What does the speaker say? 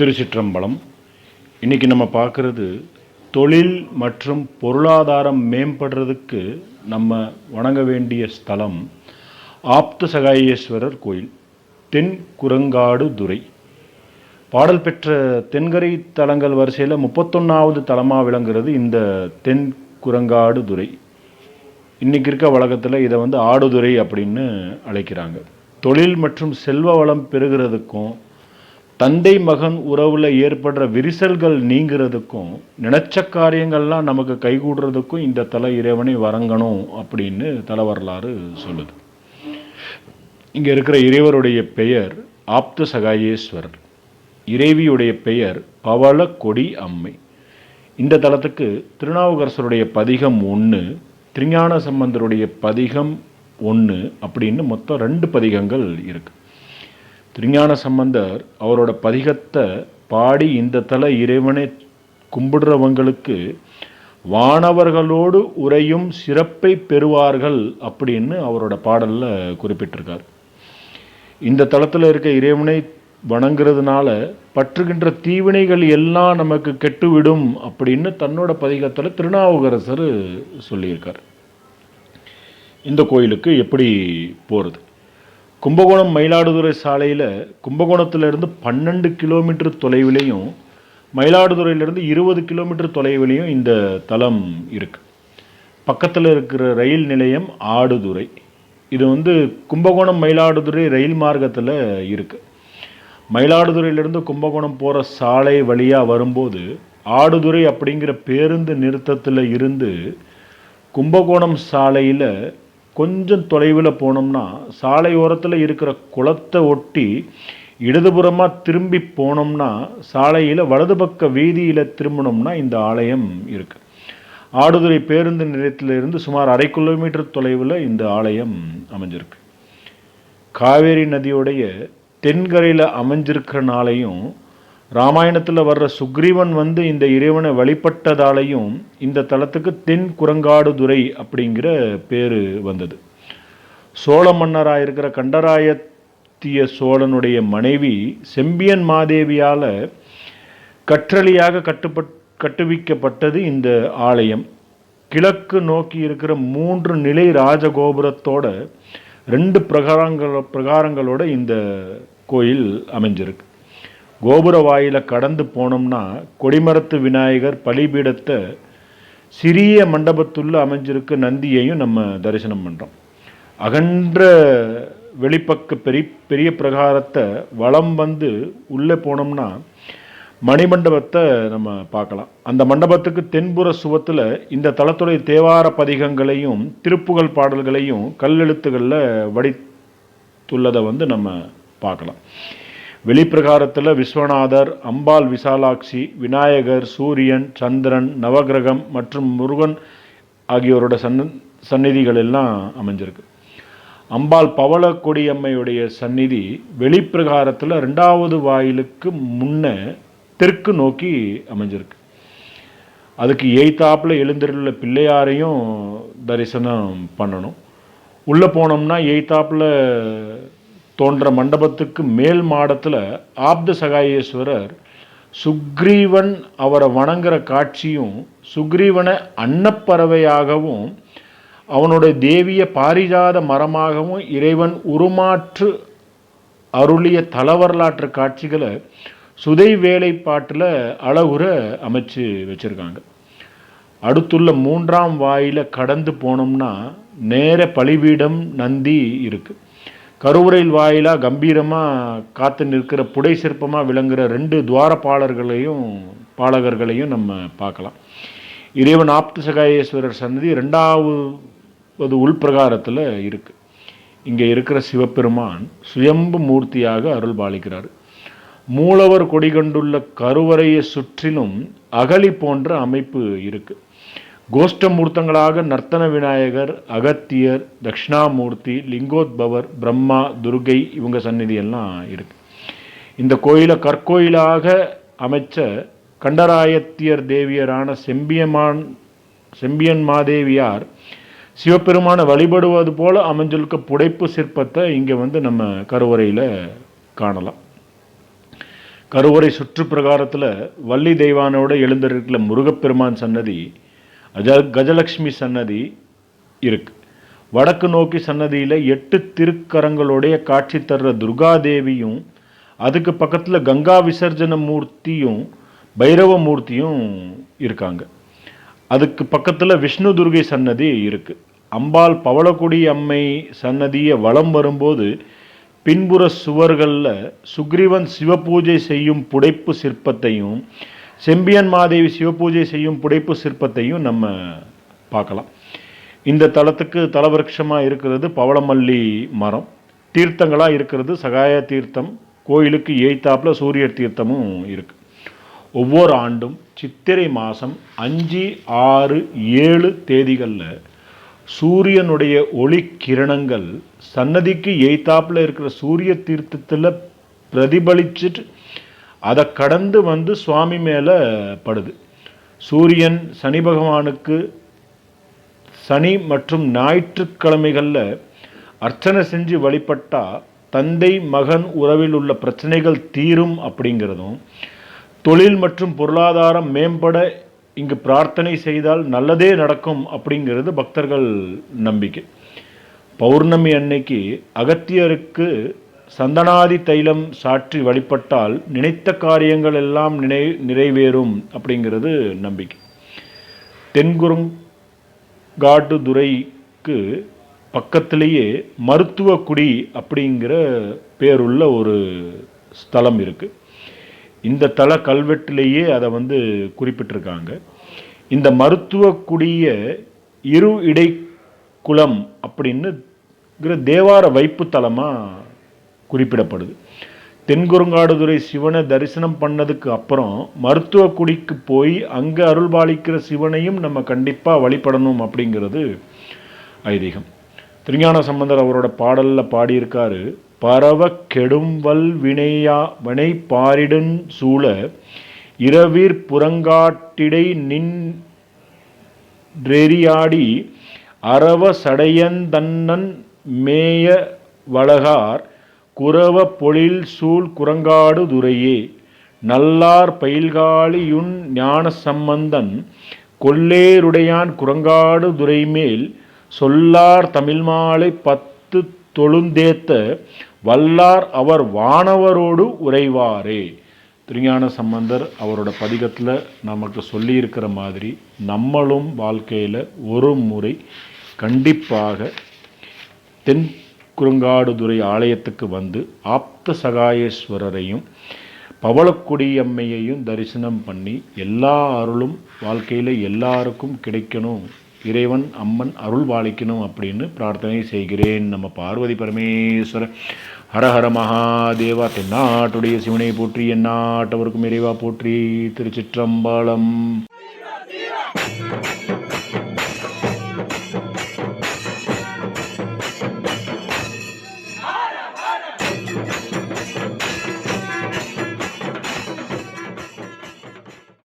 திருச்சிற்றம்பலம். இன்றைக்கி நம்ம பார்க்குறது தொழில் மற்றும் பொருளாதாரம் மேம்படுறதுக்கு நம்ம வணங்க வேண்டிய ஸ்தலம் ஆப்த சகாயேஸ்வரர் கோயில் தென் குரங்காடு துறை. பாடல் பெற்ற தென்கரை தலங்கள் வரிசையில் முப்பத்தொன்னாவது தலமாக விளங்குறது இந்த தென் குரங்காடு துறை. இன்றைக்கி இருக்க வழக்கத்தில் இதை வந்து ஆடுதுறை அப்படின்னு அழைக்கிறாங்க. தொழில் மற்றும் செல்வ வளம் பெறுகிறதுக்கும் தந்தை மகன் உறவில் ஏற்படுற விரிசல்கள் நீங்கிறதுக்கும் நினச்ச காரியங்கள்லாம் நமக்கு கைகூடுறதுக்கும் இந்த தலை இறைவனை வரங்கணும் அப்படின்னு தல வரலாறு சொல்லுது. இங்கே இருக்கிற இறைவருடைய பெயர் ஆப்த சகாயேஸ்வரர். இறைவியுடைய பெயர் பவள கொடி அம்மை. இந்த தலத்துக்கு திருநாவுக்கரசருடைய பதிகம் ஒன்று திருஞான சம்பந்தருடைய பதிகம் ஒன்று அப்படின்னு மொத்தம் ரெண்டு பதிகங்கள் இருக்குது திருஞான சம்பந்தர் அவரோட பதிகத்தை பாடி இந்த தல இறைவனை கும்பிடுறவங்களுக்கு வானவர்களோடு உரையும் சிறப்பை பெறுவார்கள் அப்படின்னு அவரோட பாடலில் குறிப்பிட்டிருக்கார். இந்த தளத்தில் இருக்க இறைவனை வணங்குறதுனால பற்றுகின்ற தீவினைகள் எல்லாம் நமக்கு கெட்டுவிடும் அப்படின்னு தன்னோட பதிகத்தில் திருநாவுக்கரசர் சொல்லியிருக்கார். இந்த கோயிலுக்கு எப்படி போகிறது கும்பகோணம் மயிலாடுதுறை சாலையில் கும்பகோணத்திலிருந்து பன்னெண்டு கிலோமீட்டர் தொலைவிலையும் மயிலாடுதுறையிலிருந்து இருபது கிலோமீட்டர் தொலைவிலையும் இந்த தலம் இருக்குது பக்கத்தில் இருக்கிற ரயில் நிலையம் ஆடுதுறை. இது வந்து கும்பகோணம் மயிலாடுதுறை ரயில் மார்க்கத்தில் இருக்குது மயிலாடுதுறையிலிருந்து கும்பகோணம் போகிற சாலை வழியாக வரும்போது ஆடுதுறை அப்படிங்கிற பேருந்து நிறுத்தத்தில் இருந்து கும்பகோணம் சாலையில் கொஞ்சம் தொலைவில் போனோம்னா சாலை ஓரத்தில் இருக்கிற குளத்தை ஒட்டி இடதுபுறமாக திரும்பி போனோம்னா சாலையில் வலது பக்க வீதியில் திரும்பினோம்னா இந்த ஆலயம் இருக்குது ஆடுதுறை பேருந்து நிலையத்திலிருந்து சுமார் அரை கிலோமீட்டர் தொலைவில் இந்த ஆலயம் அமைஞ்சிருக்கு. காவேரி நதியுடைய தென்கரையில் அமைஞ்சிருக்கிறனாலையும் ராமாயணத்தில் வர்ற சுக்ரீவன் வந்து இந்த இறைவனை வழிபட்டதாலையும் இந்த தலத்துக்கு தென் குரங்காடுதுறை அப்படிங்கிற பேர் வந்தது. சோழ மன்னராக இருக்கிற கண்டராயத்திய சோழனுடைய மனைவி செம்பியன் மாதேவியால் கற்றளியாக கட்டுப்பட் கட்டுவிக்கப்பட்டது இந்த ஆலயம். கிழக்கு நோக்கி இருக்கிற மூன்று நிலை ராஜகோபுரத்தோட ரெண்டு பிரகாரங்கள பிரகாரங்களோட இந்த கோயில் அமைஞ்சிருக்கு. கோபுர வாயில கடந்து போனோம்னா கொடிமரத்து விநாயகர் பலிபீடத்தை சிறிய மண்டபத்துள்ள அமைஞ்சிருக்க நந்தியையும் நம்ம தரிசனம் பண்ணுறோம் அகன்ற வெளிப்பக்க பெரிய பெரிய பிரகாரத்தை வளம் வந்து உள்ளே போனோம்னா மணிமண்டபத்தை நம்ம பார்க்கலாம். அந்த மண்டபத்துக்கு தென்புற சுவத்தில் இந்த தளத்துடைய தேவார பதிகங்களையும் திருப்புகழ் பாடல்களையும் கல்லெழுத்துகளில் வடித்துள்ளதை வந்து நம்ம பார்க்கலாம். வெளிப்பிரகாரத்தில் விஸ்வநாதர் அம்பாள் விசாலாட்சி விநாயகர் சூரியன் சந்திரன் நவகிரகம் மற்றும் முருகன் ஆகியோரோட சன் சந்நிதிகள் எல்லாம் அமைஞ்சிருக்கு. அம்பாள் பவள கொடியம்மையுடைய சந்நிதி வெளிப்பிரகாரத்தில் ரெண்டாவது வாயிலுக்கு முன்ன தெற்கு நோக்கி அமைஞ்சிருக்கு. அதுக்கு எய்த்தாப்பில் எழுந்திருள்ள பிள்ளையாரையும் தரிசனம் பண்ணணும். உள்ளே போனோம்னா எய்த்தாப்பில் தோன்ற மண்டபத்துக்கு மேல் மாடத்தில் ஆப்த சகாயேஸ்வரர் சுக்ரீவன் அவரை வணங்குற காட்சியும் சுக்ரீவனை அன்னப்பறவையாகவும் அவனுடைய தேவிய பாரிஜாத மரமாகவும் இறைவன் உருமாற்று அருளிய தல வரலாற்று காட்சிகளை சுதை வேலைப்பாட்டில் அழகுற அமைச்சு வச்சுருக்காங்க. அடுத்துள்ள மூன்றாம் வாயில் கடந்து போனோம்னா நேர பலிபீடம் நந்தி இருக்குது கருவறையில் வாயிலாக கம்பீரமாக காத்து நிற்கிற புடை சிற்பமாக விளங்குகிற ரெண்டு துவாரபாலர்களையும் பாலகர்களையும் நம்ம பார்க்கலாம். இறைவன் ஆப்த சகாயேஸ்வரர் சன்னதி ரெண்டாவது உள்பிரகாரத்தில் இருக்குது இங்கே இருக்கிற சிவபெருமான் சுயம்பு மூர்த்தியாக அருள் பாலிக்கிறார் மூலவர் கொடிகண்டுள்ள கருவறையை சுற்றிலும் அகலி போன்ற அமைப்பு இருக்குது கோஷ்டமூர்த்தங்களாக நர்த்தன விநாயகர் அகத்தியர் தட்சிணாமூர்த்தி லிங்கோத்பவர் பிரம்மா துர்கை இவங்க சந்நிதி எல்லாம் இருக்கு. இந்த கோயிலை கற்கோயிலாக அமைச்ச கண்டராயத்தியர் தேவியரான செம்பியமான் செம்பியன் மாதேவியார் சிவபெருமானை வழிபடுவது போல அமைஞ்சிருக்க புடைப்பு சிற்பத்தை இங்கே வந்து நம்ம கருவறையில் காணலாம். கருவறை சுற்றுப்பிரகாரத்தில் வள்ளி தெய்வானோட எழுந்திருக்கிற முருகப்பெருமான் சன்னதி அஜ கஜலக்ஷ்மி சன்னதி இருக்கு. வடக்கு நோக்கி சன்னதியில் எட்டு திருக்கரங்களுடைய காட்சி தர்ற துர்காதேவியும் அதுக்கு பக்கத்தில் கங்கா விசர்ஜன மூர்த்தியும் பைரவ மூர்த்தியும் இருக்காங்க. அதுக்கு பக்கத்தில் விஷ்ணு துர்கை சன்னதி இருக்குது அம்பாள் பவளக்குடி அம்மை சன்னதியை வலம் வரும்போது பின்புற சுவர்களில் சுக்ரீவன் சிவபூஜை செய்யும் புடைப்பு சிற்பத்தையும் செம்பியன் மாதேவி சிவபூஜை செய்யும் புடைப்பு சிற்பத்தையும் நம்ம பார்க்கலாம். இந்த தலத்துக்கு தலவருஷமாக இருக்கிறது பவளமல்லி மரம். தீர்த்தங்களாக இருக்கிறது சகாய தீர்த்தம். கோயிலுக்கு எய்த்தாப்புல சூரிய தீர்த்தமும் இருக்குது ஒவ்வொரு ஆண்டும் சித்திரை மாதம் அஞ்சு ஆறு ஏழு தேதிகளில் சூரியனுடைய ஒளி கிரணங்கள் சன்னதிக்கு எய்த்தாப்புல இருக்கிற சூரிய தீர்த்தத்தில் பிரதிபலிச்சுட்டு அதை கடந்து வந்து சுவாமி மேலே படுது. சூரியன் சனி பகவானுக்கு சனி மற்றும் ஞாயிற்றுக்கிழமைகளில் அர்ச்சனை செஞ்சு வழிபட்டால் தந்தை மகன் உறவில் உள்ள பிரச்சனைகள் தீரும் அப்படிங்கிறதும் தொழில் மற்றும் பொருளாதாரம் மேம்பட இங்கு பிரார்த்தனை செய்தால் நல்லதே நடக்கும் அப்படிங்கிறது பக்தர்கள் நம்பிக்கை. பௌர்ணமி அன்னைக்கு அகத்தியருக்கு சந்தனாதி தைலம் சாற்றி வழிபட்டால் நினைத்த காரியங்கள் எல்லாம் நினை நிறைவேறும் அப்படிங்கிறது நம்பிக்கை. தென்குறுங்காட்டுதுறைக்கு பக்கத்திலேயே மருத்துவக்குடி அப்படிங்கிற பேருள்ள ஒரு ஸ்தலம் இருக்குது இந்த தல கல்வெட்டிலேயே அதை வந்து குறிப்பிட்டிருக்காங்க. இந்த மருத்துவக்குடிய இரு இடை குளம் அப்படின்னு தேவார வைப்பு தலமாக குறிப்பிடப்படுது. தென்குறுங்காடுதுறை சிவனை தரிசனம் பண்ணதுக்கு அப்புறம் மருத்துவ குடிக்கு போய் அங்கே அருள்பாலிக்கிற சிவனையும் நம்ம கண்டிப்பாக வழிபடணும் அப்படிங்கிறது ஐதீகம். திருஞான சம்பந்தர் அவரோட பாடலில் பாடியிருக்காரு பரவ கெடும்வல் வினையா வினை பாரிடன் சூழ இரவீர் புறங்காட்டிடை நின்றெறியாடி அரவ சடையந்தன்னன் மேய வளகார் குரவ பொழில் சூழ் குரங்காடு துறையே. நல்லார் பயில்காளியுன் ஞான சம்பந்தன் கொல்லேருடையான் குரங்காடு துறைமேல் சொல்லார் தமிழ் மாலை பத்து தொழுந்தேத்த வல்லார் அவர் வானவரோடு உறைவாரே. திருஞான சம்பந்தர் அவரோட பதிகத்தில் நமக்கு சொல்லியிருக்கிற மாதிரி நம்மளும் வாழ்க்கையில் ஒரு முறை கண்டிப்பாக தென் குறுங்காடுதுறை ஆலயத்துக்கு வந்து ஆப்த சகாயேஸ்வரரையும் பவளக்குடியம்மையையும் தரிசனம் பண்ணி எல்லா அருளும் வாழ்க்கையில் எல்லாருக்கும் கிடைக்கணும். இறைவன் அம்மன் அருள் பாலிக்கணும் அப்படின்னு பிரார்த்தனை செய்கிறேன். நம்ம பார்வதி பரமேஸ்வர ஹரஹர மகாதேவா தென்னாட்டுடைய சிவனை போற்றி எந்நாட்டவருக்கும் இறைவா போற்றி திருச்சிற்றம்பலம்.